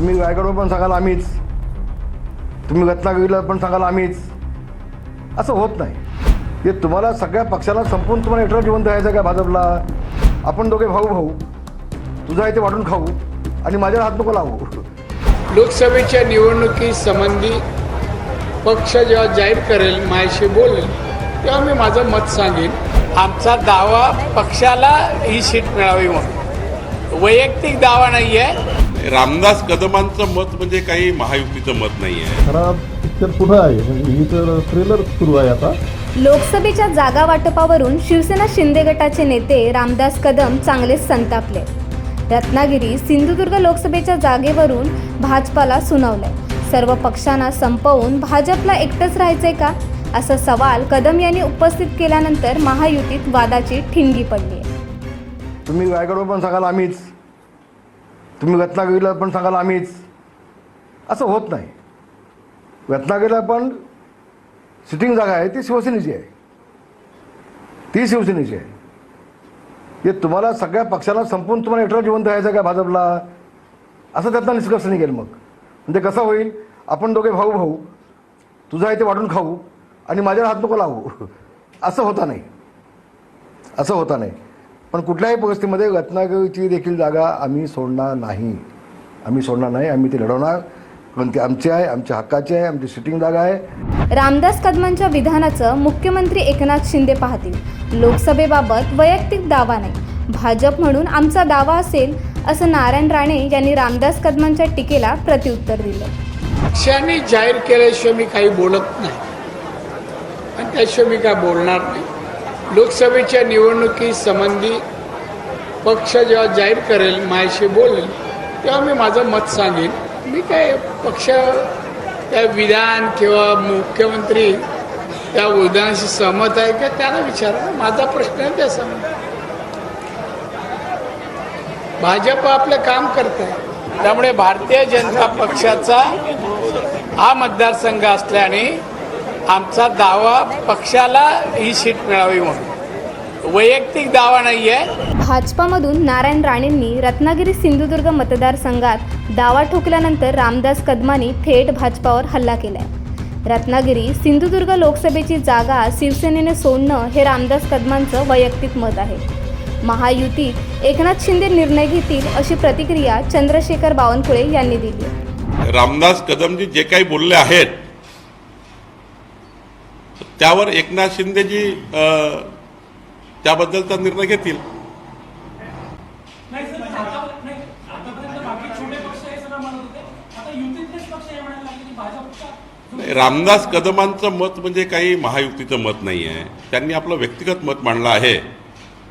तुम्ही रायगडवर पण सांगाल आम्हीच. तुम्ही रत्नागिरीला पण सांगाल आम्हीच. असं होत नाही. हे तुम्हाला सगळ्या पक्षाला संपून तुम्हाला एकटं जिवंत राहायचं का भाजपला? आपण दोघे भाऊ भाऊ. तुझा इथे वाटून खाऊ आणि माझ्यावर हात नको लावू. लोकसभेच्या निवडणुकी संबंधी पक्ष जेव्हा जाहीर करेल माझ्याशी बोलेल तेव्हा मी माझं मत सांगेन. आमचा दावा पक्षाला ही सीट मिळावी म्हणून. वैयक्तिक दावा नाही आहे रामदास कदमांचं मत म्हणजे काही महायुतीचं मत नाही आहे खरा पिक्चर पुढं आहे. म्हणजे ही तर ट्रेलर सुरू आहे आता. लोकसभेच्या जागा वाटपावरून शिवसेना शिंदे गटाचे नेते रामदास कदम चांगलेच संतापले. रत्नागिरी सिंधुदुर्ग लोकसभेच्या जागेवरून भाजपाला सुनावलंय. सर्व पक्षांना संपवून भाजपला एकटंच राहायचंय का? असा सवाल कदम यांनी उपस्थित केल्यानंतर महायुतीत वादाची ठिणगी पडली आहे तुम्ही रायगडवर पण सांगाल आम्हीच. तुम्ही रत्नागिरीला पण सांगाल आम्हीच. असं होत नाही. रत्नागिरीला पण सिटिंग जागा आहे ती शिवसेनेची आहे. ती शिवसेनेची आहे. हे तुम्हाला सगळ्या पक्षाला संपून तुम्हाला एकटं जिवंत राहायचं का भाजपला? असं त्यातला निष्कर्ष निघेल मग. म्हणजे कसं होईल? आपण दोघे भाऊ भाऊ. तुझा इथे वाटून खाऊ आणि माझ्यावर हात नको लावू. असं होता नाही. असं होता नाही. पण कुठल्याही परिस्थितीमध्ये रत्नागिरीची देखील जागा आम्ही सोडणार नाही. आम्ही सोडणार नाही आम्ही ती लढवणार. पण ती आमची आहे आमच्या हक्काची आहे आमची सिटिंग जागा आहे. रामदास कदमांच्या विधानाचं मुख्यमंत्री एकनाथ शिंदे पाहतील. लोकसभेबाबत वैयक्तिक दावा नाही. भाजप म्हणून आमचा दावा असेल असं नारायण राणे यांनी रामदास कदमांच्या टीकेला प्रत्युत्तर दिलं. पक्षाने जाहीर केल्याशिवाय मी काही बोलत नाही. आणि त्याशिवाय मी काय बोलणार नाही. लोकसभेच्या निवडणुकी संबंधी पक्ष जेव्हा जाहीर करेल माझ्याशी बोलेल तेव्हा मी माझं मत सांगेन. मी काय पक्ष त्या विधान किंवा मुख्यमंत्री त्या विधानाशी सहमत आहे का त्यांना विचारा. माझा प्रश्न आहे त्या सहमत भाजप आपलं काम करत आहे त्यामुळे भारतीय जनता पक्षाचा हा मतदारसंघ असल्याने आमचा दावा पक्षाला ही सीट मिळावी म्हणून. वैयक्तिक दावा नाही आहे भाजपामधून नारायण राणेंनी रत्नागिरी सिंधुदुर्ग मतदारसंघात दावा ठोकल्यानंतर रामदास कदमांनी थेट भाजपावर हल्ला केलाय. रत्नागिरी सिंधुदुर्ग लोकसभेची जागा शिवसेनेने सोडणं हे रामदास कदमांचं वैयक्तिक मत आहे. महायुतीत एकनाथ शिंदे निर्णय घेतील अशी प्रतिक्रिया चंद्रशेखर बावनकुळे यांनी दिली. रामदास कदमजी जे काही बोलले आहेत त्यावर एकनाथ शिंदेजी त्याबद्दलचा निर्णय घेतील. रामदास कदमांचं मत म्हणजे काही महायुतीचं मत नाही आहे. त्यांनी आपलं व्यक्तिगत मत मांडलं आहे.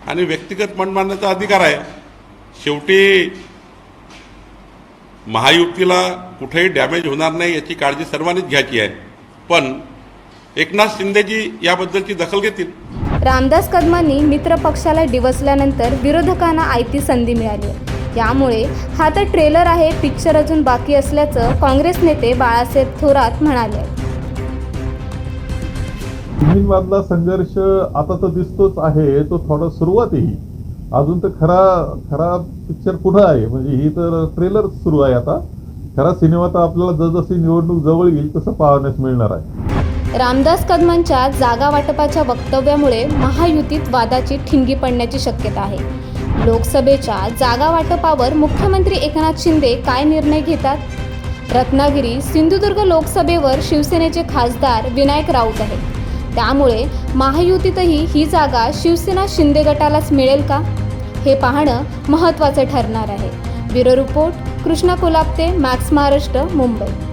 आणि व्यक्तिगत मत मांडण्याचा अधिकार आहे. शेवटी महायुतीला कुठेही डॅमेज होणार नाही याची काळजी सर्वांनीच घ्यायची आहे. पण एकनाथ शिंदेजी याबद्दलची दखल घेतील. रामदास कदमांनी मित्र पक्षाला डिवचल्यानंतर विरोधकांना आयती संधी मिळाली. यामुळे हा तर ट्रेलर आहे पिक्चर अजून बाकी असल्याचं काँग्रेस नेते बाळासाहेब थोरात म्हणाले. तिन्हीमधला संघर्ष आता तर दिसतोच आहे तो थोडा सुरुवात आहे ही. अजून तर खरा खरा पिक्चर पुढं आहे म्हणजे ही तर ट्रेलर सुरू आहे आता. खरा सिनेमा तर आपल्याला जसजशी निवडणूक जवळ येईल तसं पाहण्यास मिळणार आहे. रामदास कदमांच्या जागा वाटपाच्या वक्तव्यामुळे महायुतीत वादाची ठिणगी पडण्याची शक्यता आहे. लोकसभेच्या जागा वाटपावर मुख्यमंत्री एकनाथ शिंदे काय निर्णय घेतात? रत्नागिरी सिंधुदुर्ग लोकसभेवर शिवसेनेचे खासदार विनायक राऊत आहेत. त्यामुळे महायुतीतही ही जागा शिवसेना शिंदे गटालाच मिळेल का? हे पाहणं महत्त्वाचं ठरणार आहे. Bureau report Krishna कोलापते Max Maharashtra Mumbai.